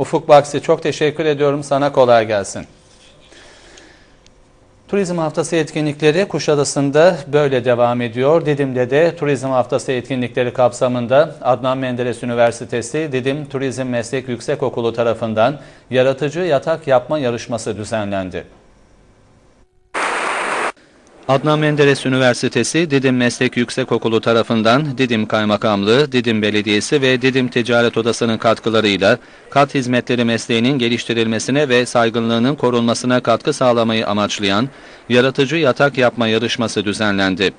Ufuk Baksi çok teşekkür ediyorum. Sana kolay gelsin. Turizm Haftası etkinlikleri Kuşadası'nda böyle devam ediyor. Didim'de de Turizm Haftası etkinlikleri kapsamında Adnan Menderes Üniversitesi Didim Turizm Meslek Yüksekokulu tarafından yaratıcı yatak yapma yarışması düzenlendi. Adnan Menderes Üniversitesi Didim Meslek Yüksekokulu tarafından Didim Kaymakamlığı, Didim Belediyesi ve Didim Ticaret Odası'nın katkılarıyla kat hizmetleri mesleğinin geliştirilmesine ve saygınlığının korunmasına katkı sağlamayı amaçlayan yaratıcı yatak yapma yarışması düzenlendi.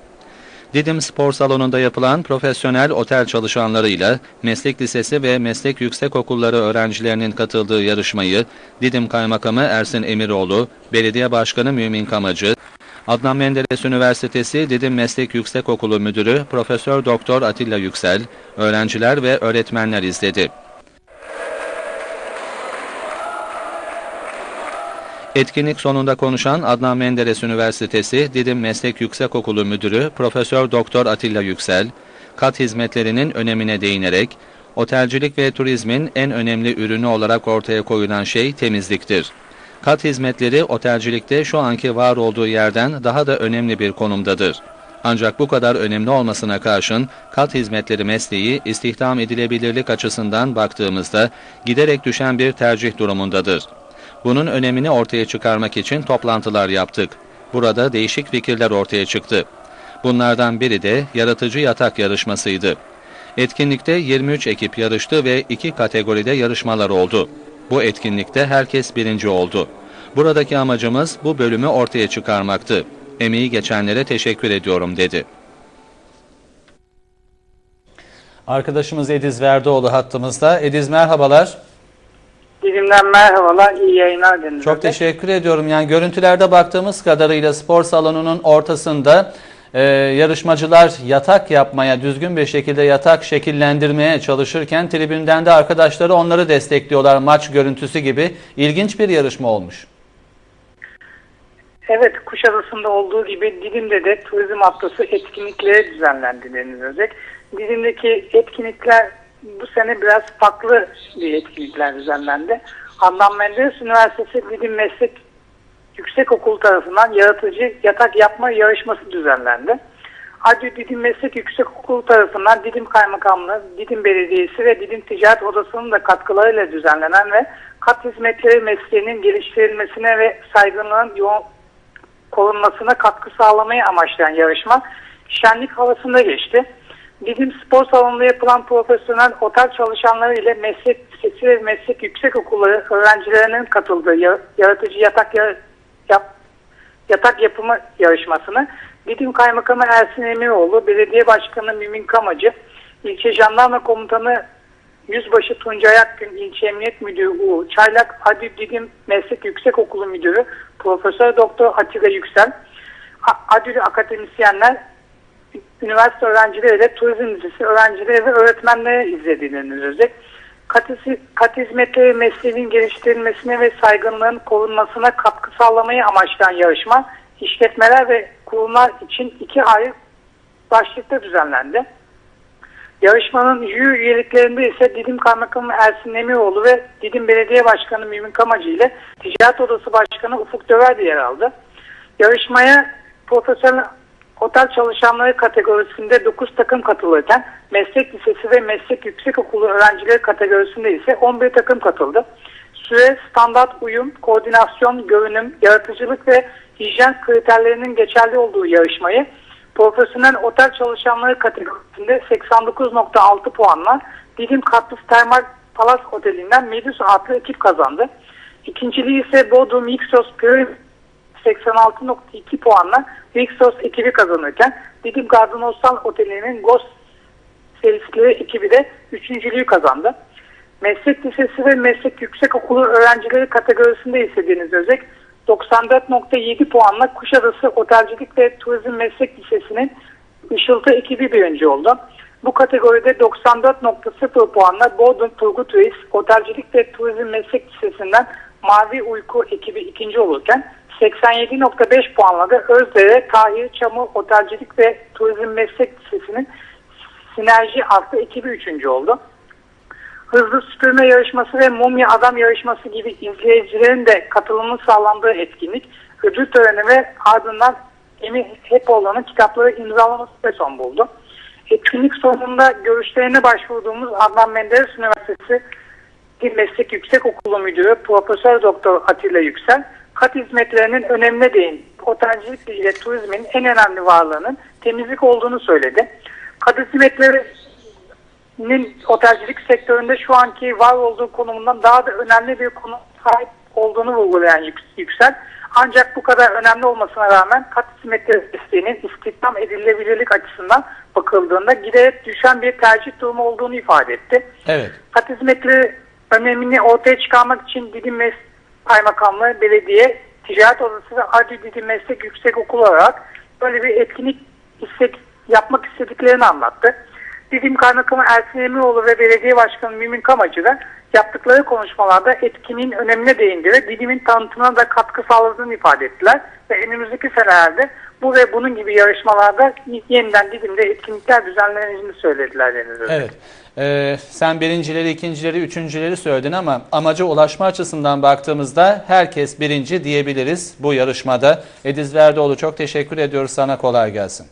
Didim Spor Salonu'nda yapılan profesyonel otel çalışanlarıyla meslek lisesi ve meslek yüksekokulları öğrencilerinin katıldığı yarışmayı Didim Kaymakamı Ersin Emiroğlu, Belediye Başkanı Mümin Kamacı, Adnan Menderes Üniversitesi Didim Meslek Yüksekokulu Müdürü Profesör Doktor Atilla Yüksel, öğrenciler ve öğretmenler izledi. Etkinlik sonunda konuşan Adnan Menderes Üniversitesi Didim Meslek Yüksekokulu Müdürü Profesör Doktor Atilla Yüksel, kat hizmetlerinin önemine değinerek, otelcilik ve turizmin en önemli ürünü olarak ortaya koyulan şey temizliktir. Kat hizmetleri otelcilikte şu anki var olduğu yerden daha da önemli bir konumdadır. Ancak bu kadar önemli olmasına karşın kat hizmetleri mesleği istihdam edilebilirlik açısından baktığımızda giderek düşen bir tercih durumundadır. Bunun önemini ortaya çıkarmak için toplantılar yaptık. Burada değişik fikirler ortaya çıktı. Bunlardan biri de yaratıcı yatak yarışmasıydı. Etkinlikte 23 ekip yarıştı ve iki kategoride yarışmalar oldu. Bu etkinlikte herkes birinci oldu. Buradaki amacımız bu bölümü ortaya çıkarmaktı. Emeği geçenlere teşekkür ediyorum dedi. Arkadaşımız Ediz Verdoğlu hattımızda. Ediz merhabalar. Dilimden merhabalar, iyi yayınlar dileriz. Çok teşekkür ediyorum. Yani görüntülerde baktığımız kadarıyla spor salonunun ortasında e, yarışmacılar yatak yapmaya, düzgün bir şekilde yatak şekillendirmeye çalışırken tribünden de arkadaşları onları destekliyorlar maç görüntüsü gibi. İlginç bir yarışma olmuş. Evet, Kuşadası'nda olduğu gibi Didim'de de turizm haftası etkinlikleri düzenlendi denilecek. Didim'deki etkinlikler bu sene biraz farklı bir etkinlikler düzenlendi. Adnan Menderes Üniversitesi Didim Meslek Yüksekokulu tarafından yaratıcı yatak yapma yarışması düzenlendi. Adli Didim Meslek Yüksekokulu tarafından Didim Kaymakamlığı, Didim Belediyesi ve Didim Ticaret Odası'nın da katkılarıyla düzenlenen ve kat hizmetleri mesleğinin geliştirilmesine ve saygınlığın yoğun korunmasına katkı sağlamayı amaçlayan yarışma şenlik havasında geçti. Didim Spor Salonu'nda yapılan profesyonel otel çalışanları ile meslek lisesi ve meslek yüksek okulları öğrencilerinin katıldığı yaratıcı yatak yap, yatak yapımı yarışmasını Didim Kaymakamı Ersin Emiroğlu, Belediye Başkanı Mümin Kamacı, İlçe Jandarma Komutanı Yüzbaşı Tuncay Akgün, İlçe Emniyet Müdürü Uğur Çaylak, Adil Didim Meslek Yüksek Okulu Müdürü Profesör Doktor Atilla Yüksel, Adil akademisyenler, üniversite öğrencileri turizm lisesi öğrencileri ve öğretmenleri izlediğini özet. Kat hizmetleri mesleğinin geliştirilmesine ve saygınlığın korunmasına katkı sağlamayı amaçlayan yarışma işletmeler ve kurumlar için iki ayrı başlıkta düzenlendi. Yarışmanın jüri üyeliklerinde ise Didim Kaymakamı Ersin Emiroğlu ve Didim Belediye Başkanı Mümin Kamacı ile Ticaret Odası Başkanı Ufuk Döver de yer aldı. Yarışmaya profesyonel otel çalışanları kategorisinde 9 takım katılırken meslek lisesi ve meslek yüksekokulu öğrencileri kategorisinde ise 11 takım katıldı. Süre, standart uyum, koordinasyon, görünüm, yaratıcılık ve hijyen kriterlerinin geçerli olduğu yarışmayı profesyonel otel çalışanları kategorisinde 89.6 puanla Dilim Katlıs Termal Palas Oteli'nden Medus adlı ekip kazandı. İkinciliği ise Bodrum Ixos Pyramid 86.2 puanla Rixos ekibi kazanırken Didim Garden Hostel Oteli'nin Ghost serisi ekibi de üçüncülüğü kazandı. Meslek Lisesi ve Meslek Yüksekokulu öğrencileri kategorisinde ise Deniz Özek 94.7 puanla Kuşadası Otelcilik ve Turizm Meslek Lisesi'nin Işıltı ekibi birinci oldu. Bu kategoride 94.0 puanla Bodrum Turgut Reis Otelcilik ve Turizm Meslek Lisesi'nden Mavi Uyku ekibi ikinci olurken 87.5 puanla da Özdere, Tahir, Çamur, Otelcilik ve Turizm Meslek Lisesi'nin Sinerji adlı ekibi üçüncü oldu. hızlı süpürme yarışması ve mumya adam yarışması gibi izleyicilerin de katılımının sağlandığı etkinlik ödül töreni ve ardından Emin Hepoğlu'nun kitapları imzalaması ve son buldu. Etkinlik sonunda görüşlerine başvurduğumuz Adnan Menderes Üniversitesi Meslek Yüksek Okulu Müdürü Profesör Doktor Atilla Yüksel, kat hizmetlerinin önemine değin. Otelcilik ile turizmin en önemli varlığının temizlik olduğunu söyledi. Kat hizmetlerinin otelcilik sektöründe şu anki var olduğu konumundan daha da önemli bir konu sahip olduğunu vurgulayan Yüksel, ancak bu kadar önemli olmasına rağmen kat hizmetleri desteğinin istihdam edilebilirlik açısından bakıldığında giderek düşen bir tercih durumu olduğunu ifade etti. Evet. Kat hizmetleri önemini ortaya çıkarmak için Didim Mes Kaymakamlığı, Belediye, Ticaret Odası ve Adli Didim Meslek Yüksek Okulu olarak böyle bir etkinlik istek, yapmak istediklerini anlattı. Didim Kaymakamı Ersin Emiroğlu ve Belediye Başkanı Mümin Kamacı da yaptıkları konuşmalarda etkinliğin önemine değindirerek Didim'in tanıtımına da katkı sağladığını ifade ettiler. Ve önümüzdeki senelerde bu ve bunun gibi yarışmalarda yeniden Didim'de etkinlikler düzenleneceğini söylediler Deniz Özbek. Evet. Ee, sen birincileri, ikincileri, üçüncüleri söyledin ama amaca ulaşma açısından baktığımızda herkes birinci diyebiliriz bu yarışmada. Ediz Verdoğlu çok teşekkür ediyoruz sana kolay gelsin.